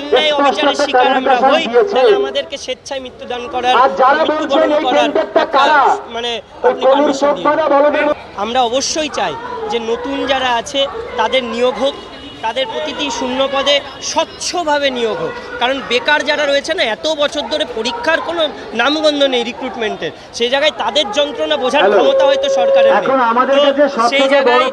অন্যায় অবিচারের শিকার আমরা হই তাহলে আমাদেরকে স্বেচ্ছায় মৃত্যুদান করার মৃত্যুবরণ করার? মানে আপনি পারমিশন দিন। আমরা অবশ্যই চাই যে নতুন যারা আছে তাদের নিয়োগ হোক তাদের প্রতিটি শূন্য পদে স্বচ্ছভাবে নিয়োগ হোক। কারণ বেকার যারা রয়েছে না এত বছর ধরে পরীক্ষার কোনো নামগন্ধ নেই রিক্রুটমেন্টের সেই জায়গায় তাদের যন্ত্রণা বোঝার ক্ষমতা হয়তো সরকারের সেই জায়গায়?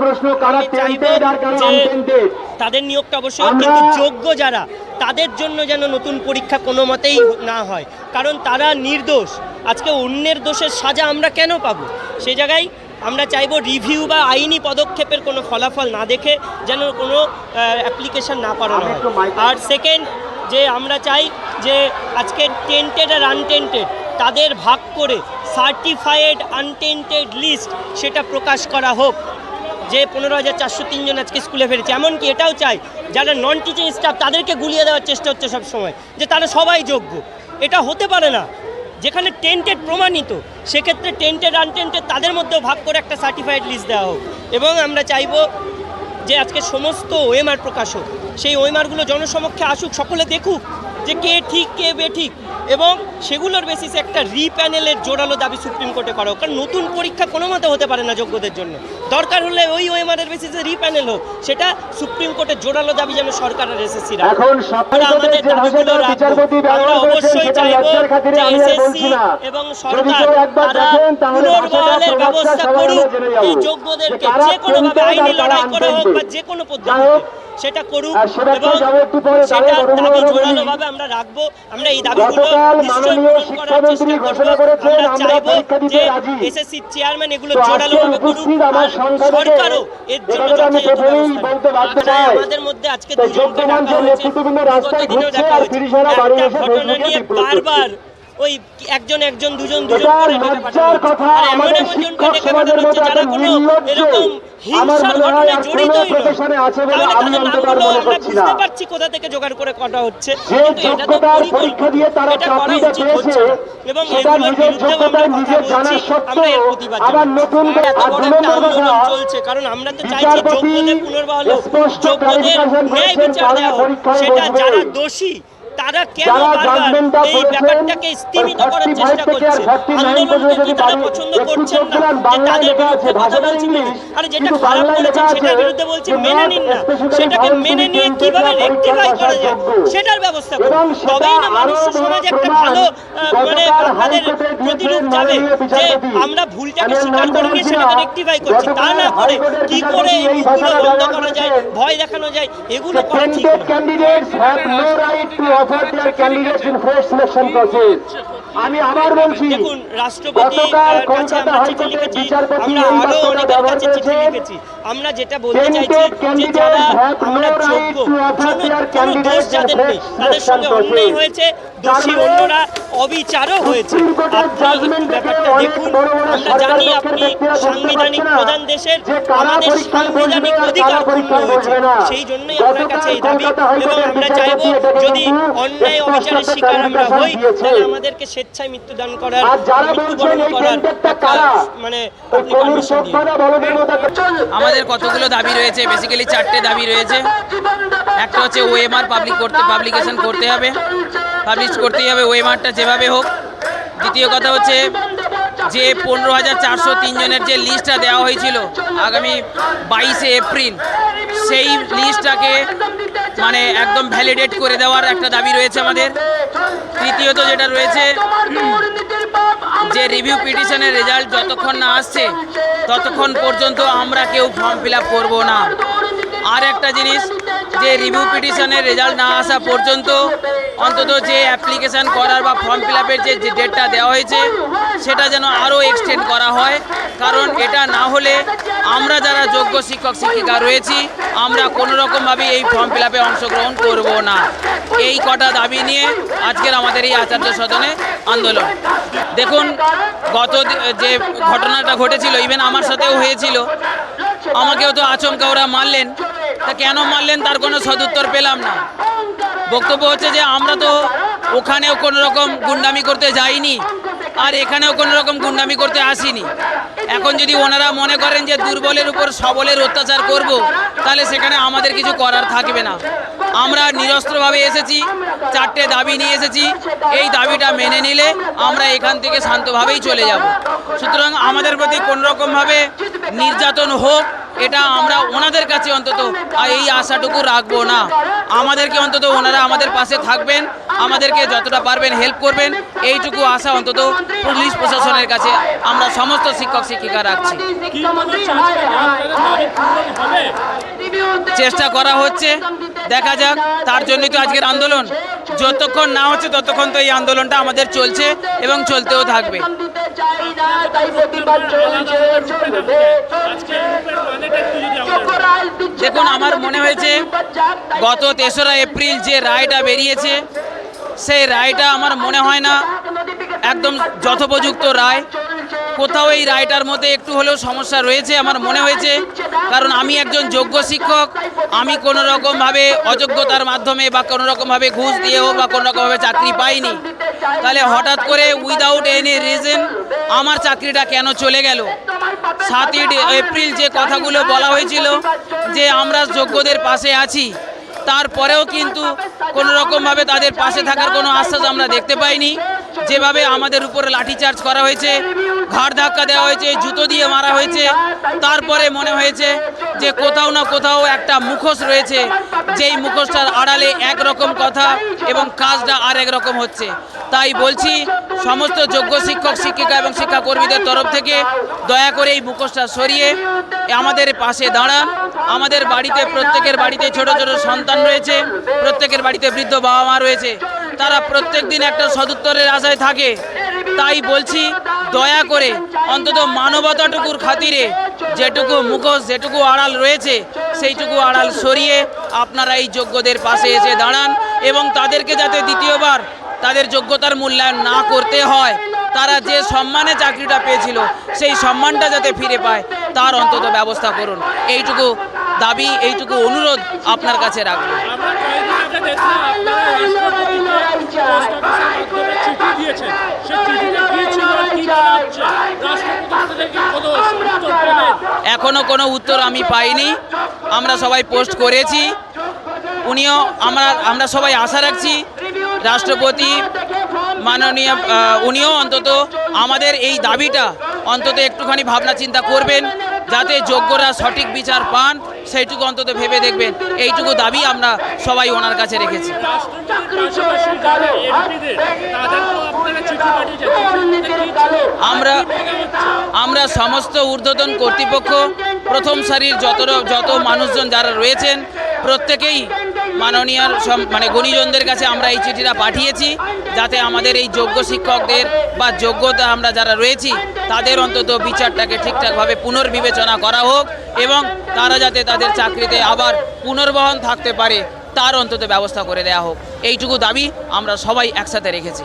তাদের নিয়োগটা অবশ্যই কিন্তু যোগ্য যারা তাদের জন্য যেন নতুন পরীক্ষা কোনো মতেই না হয়। কারণ তারা নির্দোষ। আজকে অন্যের দোষের সাজা আমরা কেন পাবো? সেই জায়গায় আমরা চাইব রিভিউ বা আইনি পদক্ষেপের কোনো ফলাফল না দেখে যেন কোনো অ্যাপ্লিকেশন না হয়। আর সেকেন্ড যে আমরা চাই যে আজকে টেন্টেড আর আনটেন্টেড তাদের ভাগ করে সার্টিফাইড আনটেন্টেড লিস্ট সেটা প্রকাশ করা হোক। যে পনেরো হাজার চারশো তিনজন আজকে স্কুলে ফেরেছে। এমনকি এটাও চাই যারা নন টিচিং স্টাফ তাদেরকে গুলিয়ে দেওয়ার চেষ্টা হচ্ছে সব সময় যে তারা সবাই যোগ্য। এটা হতে পারে না। যেখানে টেন্টেড প্রমাণিত, সেক্ষেত্রে টেন্টেড আনটেন্টেড তাদের মধ্যেও ভাগ করে একটা সার্টিফাইড লিস্ট দেওয়া হোক। এবং আমরা চাইব যে আজকে সমস্ত ওএমআর প্রকাশক, সেই ওএমআরগুলো জনসমক্ষে আসুক, সকলে দেখুক যে কে ঠিক কে বেঠিক এবং সেগুলোর বেসিসে একটা রিপ্যানেলের জোরালো দাবি সুপ্রিম কোর্টে করা হোক কারণ নতুন পরীক্ষা কোনো মতে হতে পারে না যোগ্যদের জন্য। দরকার হলে ওই ওএমআরের বেসিসে রিপ্যানেল হোক সেটা সুপ্রিম কোর্টের জোরালো দাবি যেন সরকার আর এসএসসি এখন সাপ্তাহিকদের যে ভাষাটা বিচারপতি ব্যবহার করেছেন সেটা লজ্জার খাতিরে আমি আর বলছি না। এবং সরকার তারা পুনর্বহালের ব্যবস্থা করুক আমরা এই যোগ্যদেরকে যে যে কোনোভাবে আইনি লড়াই করা হোক বা। যে কোনো পদ্ধতিতে। হোক, সেটা করুক এবং সেটা দাবি বড় বলি। জোরালোভাবে আমরা রাখব আমরা এই দাবিগুলো নিশ্চয়ই পূরণ করার চেষ্টা করব। আমরা চাইব যে। এসএসসি চেয়ারম্যান এগুলো তো আজকে জোরালোভাবে করুক আর সরকারও এর জন্য প্রথমেই ব্যবস্থা চাই। আমাদের মধ্যে আজকে দুজনকে ডাকা হয়েছে নেতৃত্ববৃন্দ রাস্তায় গত দিনেও ডাকা আর হয়েছে। বাড়ি একটা ঘটনা ফেসবুকে নিয়ে বারবার ওই একজন একজন দুজন দুজন করে ডেকে পাঠানো লজ্জার হচ্ছে। কথা আর এমন আমাদের এমন জনকে শিক্ষক ডেকে পাঠানো হচ্ছে যারা কোনো এরকম হিংসার ঘটনায় আর জড়িতই কোনো নয়। প্রফেশনে আছে বলে তাহলে আমি তাদের অন্তত আর নামগুলো আমরা বুঝতে পারছি কোথা থেকে জোগাড় করে করা হচ্ছে কিন্তু এটা তো পরিকল্পিত। পরীক্ষা দিয়ে তারা এটা করা উচিত হচ্ছে এবং এগুলোর নিজের আমরা কথা বলছি, আমরা এর প্রতিবাদ আবার জানাচ্ছি। নতুন আর এত বড় একটা আন্দোলন চলছে কারণ আমরা তো চাইছি যোগ্যদের পুনর্বহাল যোগ্যদের ন্যায় বিচার দেওয়া সেটা যারা দোষী তারা কেন বারবার এই ব্যাপারটাকে স্তীমিত ওই করার চেষ্টা করছে আন্দোলনকে কি তারা পছন্দ করছেন না। যে তাদের বিরুদ্ধে কথা বলছি আরে যেটা খারাপ লেখা সেটার বিরুদ্ধে বলছি মেনে নিন না। সেটাকে মেনে নিয়ে কীভাবে রেকটিফাই করা যায়? সেটার ব্যবস্থা করুন। তবেই না মানুষ সমাজে একটা ভালো মানে আমাদের প্রতিরূপ যাবে যে আমরা ভুলটাকে স্বীকার করে নিয়ে সেটাকে রেকটিফাই করছি। তা না করে কি করে এই এই মুখগুলো বন্ধ করা যায় ভয় দেখানো যায় এগুলো করা ঠিক না আমি আবার বলছি গতকাল কলকাতা হাইকোর্টের বিচারপতি এই অনেকের ব্যবহার করেছেন। আমরা যেটা বলতে চাইছি যে যারা আমরা যোগ্য কোনো- দোষ যাদের নেই তাদের সঙ্গে অন্যায়. হয়েছে দোষী অন্যরা অবিচারও হয়েছে। আপনি একটু ব্যাপারটা দেখুন আমরা জানি আপনি সাংবিধানিক প্রধান দেশের আমাদের সাংবিধানিক অধিকার হয়েছে সেই জন্যই আপনার কাছে এই দাবি এবং আমরা চাইব যদি অন্যায় অবিচারের শিকার আমরা হই তাহলে আমাদেরকে স্বেচ্ছায় মৃত্যুদান করার আর যারা বলছেন মৃত্যুবরণ করার টেন্ডারটা একটা কারা? মানে আপনি পারমিশন আমাদের কতগুলো দাবি রয়েছে? বেসিক্যালি চারটে দাবি রয়েছে। একটা হচ্ছে ওএমআর পাবলিক করতে পাবলিকেশন করতে হবে। পাবলিশ করতেই হবে ওএমআরটা যেভাবে হোক। দ্বিতীয় কথা হচ্ছে যে পনেরো হাজার চারশো তিনজনের যে লিস্টটা দেওয়া হয়েছিল আগামী বাইশে এপ্রিল, সেই লিস্টটাকে মানে একদম ভ্যালিডেট করে দেওয়ার একটা দাবি রয়েছে আমাদের। তৃতীয়ত যেটা রয়েছে, যে রিভিউ পিটিশনের রেজাল্ট যতক্ষণ না আসছে, ততক্ষণ পর্যন্ত আমরা কেউ ফর্ম ফিল আপ করব না। আর একটা জিনিস যে রিভিউ পিটিশনের রেজাল্ট না আসা পর্যন্ত অন্তত যে অ্যাপ্লিকেশান করার বা ফর্ম ফিল আপের যে ডেটটা দেওয়া হয়েছে, সেটা যেন আরও এক্সটেন্ড করা হয়। কারণ এটা না হলে আমরা যারা যোগ্য শিক্ষক, শিক্ষিকা রয়েছি, আমরা কোনো রকমভাবে এই ফর্ম ফিল আপে অংশগ্রহণ করব না। এই কটা দাবি নিয়ে আজকের আমাদের এই আচার্য সদনে আন্দোলন। দেখুন, গত যে ঘটনাটা ঘটেছিল ইভেন আমার সাথেও হয়েছিল, আমাকেও তো আচমকা ওরা মারলেন। তা কেন মারলেন? তার কোনো সদুত্তর পেলাম না। বক্তব্য হচ্ছে যে আমরা তো ওখানেও কোনো রকম গুন্ডামি করতে যাইনি আর এখানেও কোনো রকম গুন্ডামি করতে আসিনি। এখন যদি ওনারা মনে করেন যে দুর্বলের উপর সবলের অত্যাচার করব, তাহলে সেখানে আমাদের কিছু করার থাকবে না। আমরা নিরস্ত্রভাবে এসেছি, চারটে দাবি নিয়ে এসেছি। এই দাবিটা মেনে নিলে আমরা এখান থেকে শান্তভাবেই চলে যাব। সুতরাং আমাদের প্রতি কোনো রকমভাবে নির্যাতন হোক এটা আমরা ওনাদের কাছে অন্তত এই আশাটুকু রাখব না। আমাদেরকে অন্তত ওনারা আমাদের পাশে থাকবেন, আমাদেরকে যতটা পারবেন হেল্প করবেন। এইটুকু আশা অন্তত পুলিশ প্রশাসনের কাছে আমরা সমস্ত শিক্ষক শিক্ষিকা রাখছি। চেষ্টা করা হচ্ছে, দেখা যাক, তার জন্যই তো আজকের আন্দোলন। যতক্ষণ না হচ্ছে ততক্ষণ তো এই আন্দোলনটা আমাদের চলছে এবং চলতেও থাকবে। আজকে রূপের মানেটা একটু যদি আমাদের দেখুন আমার মনে হয়েছে গত তেসরা এপ্রিল যে রায়টা বেরিয়েছে সেই রায়টা আমার মনে হয় না একদম যথোপযুক্ত রায়। কোথাও এই রায়টার মধ্যে একটু হলেও সমস্যা রয়েছে আমার মনে হয়েছে কারণ আমি একজন যোগ্য শিক্ষক আমি কোনো রকমভাবে অযোগ্যতার মাধ্যমে বা কোনো রকমভাবে ঘুষ দিয়ে হোক বা কোনো রকমভাবে চাকরি পাইনি। তাহলে হঠাৎ করে উইদাউট এনি রিজন আমার চাকরিটা কেন চলে গেল? সাতই এপ্রিল যে কথাগুলো বলা হয়েছিল যে আমরা যোগ্যদের পাশে আছি তারপরেও কিন্তু কোনো রকমভাবে তাদের পাশে থাকার কোনো আশ্বাস আমরা দেখতে পাইনি। যেভাবে আমাদের উপরে লাঠিচার্জ করা হয়েছে ঘাড় ধাক্কা দেওয়া হয়েছে, জুতো দিয়ে মারা হয়েছে। তারপরে মনে হয়েছে যে কোথাও না কোথাও একটা মুখোশ রয়েছে, যেই মুখোশটার আড়ালে একরকম কথা এবং কাজটা আর রকম হচ্ছে। তাই বলছি, সমস্ত যোগ্য শিক্ষক, শিক্ষিকা এবং শিক্ষাকর্মীদের তরফ থেকে দয়া করে এই মুখোশটা সরিয়ে আমাদের পাশে দাঁড়ান। আমাদের বাড়িতে, প্রত্যেকের বাড়িতে ছোট ছোট সন্তান রয়েছে, প্রত্যেকের বাড়িতে বৃদ্ধ বাবা মা রয়েছে। তারা প্রত্যেক দিন একটা সদুত্তরের আশায় থাকে তাই বলছি, দয়া করে অন্তত মানবতাটুকুর খাতিরে যেটুকু মুখোশ, যেটুকু আড়াল রয়েছে, সেইটুকু আড়াল সরিয়ে আপনারা এই যোগ্যদের পাশে এসে দাঁড়ান এবং তাদেরকে যাতে দ্বিতীয়বার তাদের যোগ্যতার মূল্যায়ন না করতে হয়, তারা যে সম্মানে চাকরিটা পেয়েছিল, সেই সম্মানটা যাতে ফিরে পায়, তার অন্তত ব্যবস্থা করুন। এইটুকু দাবি, এইটুকু অনুরোধ আপনার কাছে রাখব। এখনও কোনো উত্তর আমি পাইনি। আমরা সবাই পোস্ট করেছি। উনিও আমরা আমরা সবাই আশা রাখছি রাষ্ট্রপতি মাননীয় উনিও অন্তত আমাদের এই দাবিটা অন্তত একটুখানি ভাবনা চিন্তা করবেন যাতে যোগ্যরা সঠিক বিচার পান। সেইটুকু অন্তত ভেবে দেখবেন, এইটুকু দাবি আমরা সবাই ওনার কাছে রেখেছি? আমরা? আমরা সমস্ত ঊর্ধ্বতন কর্তৃপক্ষ, প্রথম সারির যত যত মানুষজন যারা রয়েছেন, প্রত্যেকেই মাননীয় সব মানে গুণীজনদের কাছে আমরা এই চিঠিটা পাঠিয়েছি, যাতে আমাদের এই যোগ্য শিক্ষকদের বা যোগ্যতা আমরা যারা রয়েছি, তাদের অন্তত বিচারটাকে ঠিকঠাকভাবে পুনর্বিবেচনা করা হোক এবং তারা যাতে তাদের চাকরিতে আবার পুনর্বহন থাকতে পারে, তার অন্তত ব্যবস্থা করে দেওয়া হোক। এইটুকু দাবি আমরা সবাই একসাথে রেখেছি।